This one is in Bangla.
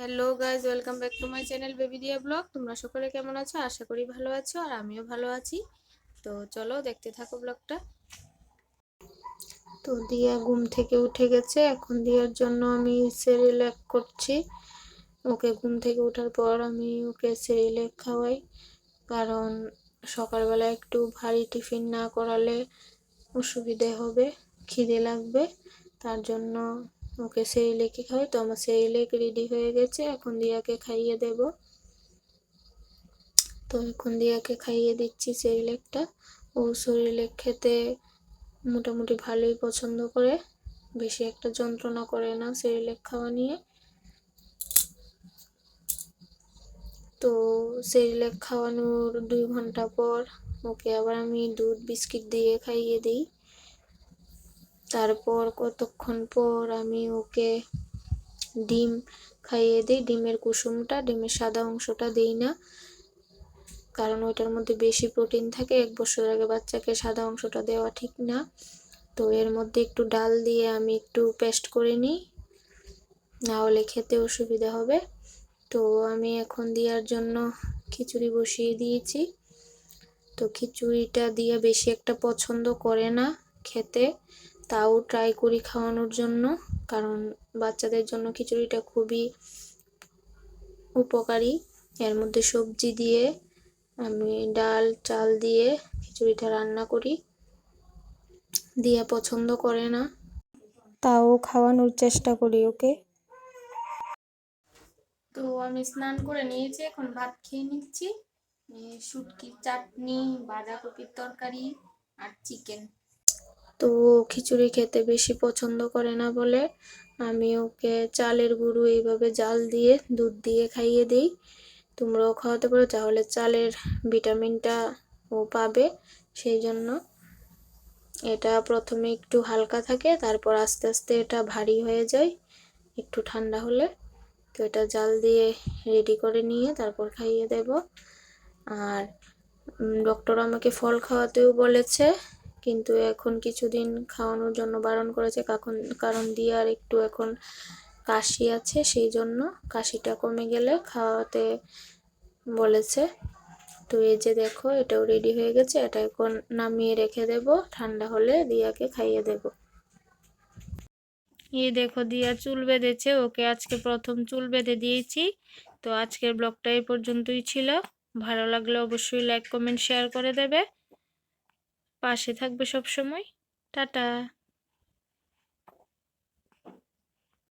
Hello guys welcome back to my channel baby Diya blog তোমরা সকলে কেমন আছো? আশা করি ভালো আছো, আর আমিও ভালো আছি। তো চলো দেখতে থাকো ব্লগটা তো দিয়া ঘুম থেকে উঠে গেছে, এখন দিয়ার জন্য আমি সেরিল্যাক করছি। ওকে ঘুম থেকে ওঠার পর আমি ওকে সেরিল্যাক খাওয়াই, কারণ সকালবেলা একটু ভারী টিফিন না করালে অসুবিধে হবে, খিদে লাগবে, তার জন্য ওকে সেই সেরিলেকে খাওয়াই তো আমার সেই সেরিলেক রেডি হয়ে গেছে, এখন দিয়াকে খাইয়ে দেব। তো এখন দিয়াকে খাইয়ে দিচ্ছি সেই সেরিলেকটা। ও সেরিলেক খেতে মোটামুটি ভালোই পছন্দ করে, বেশি একটা যন্ত্রণা করে না সেই সেরিলেক খাওয়া নিয়ে। তো সেই সেরিলেক খাওয়ানোর দুই ঘণ্টা পর ওকে আবার আমি দুধ বিস্কিট দিয়ে খাইয়ে দিই। তারপর কতক্ষণ পর আমি ওকে ডিম খাইয়ে দিই। ডিমের কুসুমটা, ডিমের সাদা অংশটা দিই না, কারণ ওইটার মধ্যে বেশি প্রোটিন থাকে। এক বছর আগে বাচ্চাকে সাদা অংশটা দেওয়া ঠিক না। তো এর মধ্যে একটু ডাল দিয়ে আমি একটু পেস্ট করে নিই, না হলে খেতে অসুবিধা হবে। তো আমি এখন দেওয়ার জন্য খিচুড়ি বসিয়ে দিয়েছি। তো খিচুড়িটা দিয়ে বেশি একটা পছন্দ করে না খেতে। তাও ট্রাই করি খাওয়ানোর জন্য। কারণ বাচ্চাদের জন্য খিচুড়িটা খুবই উপকারী। এর মধ্যে সবজি দিয়ে আমি ডাল, চাল দিয়ে খিচুড়িটা রান্না করি। দিয়ে পছন্দ করে না। তাও খাওয়ানোর চেষ্টা করি ওকে। তো আমি স্নান করে নিয়েছি, এখন ভাত খেয়ে নিচ্ছি। শুটকির চাটনি, বাঁধাকপির তরকারি আর চিকেন তো খিচুড়ি খেতে বেশি পছন্দ করে না বলে আমি ওকে চালের গুঁড়ো এইভাবে জাল দিয়ে, দুধ দিয়ে খাইয়ে দিই। তোমরাও খাওয়াতে পারো, তাহলে চালের ভিটামিনটা ও পাবে সেই জন্য। এটা প্রথমে একটু হালকা থাকে, তারপর আস্তে আস্তে এটা ভারী হয়ে যায়, একটু ঠান্ডা হলে। তো এটা জাল দিয়ে রেডি করে নিয়ে তারপর খাইয়ে দেব। আর ডক্টর আমাকে ফল খাওয়াতেও বলেছে। কিন্তু এখন কিছুদিন খাওয়ানোর জন্য বারণ করেছে কারণ কারণ আর একটু এখন কাশি আছে, সেই জন্য কাশিটা কমে গেলে খাওয়াতে বলেছে। তো এই যে দেখো, এটাও রেডি হয়ে গেছে, এটা এখন নামিয়ে রেখে দেব, ঠান্ডা হলে দিয়াকে খাইয়ে দেব। এই দেখো, দিয়া চুল বেঁধেছে, ওকে আজকে প্রথম চুল বেঁধে দিয়েছি। তো আজকের ব্লগটা এই পর্যন্তই ছিল। ভালো লাগলে অবশ্যই লাইক কমেন্ট শেয়ার করে দেবে। পাশে থাকবে সব সময় টাটা।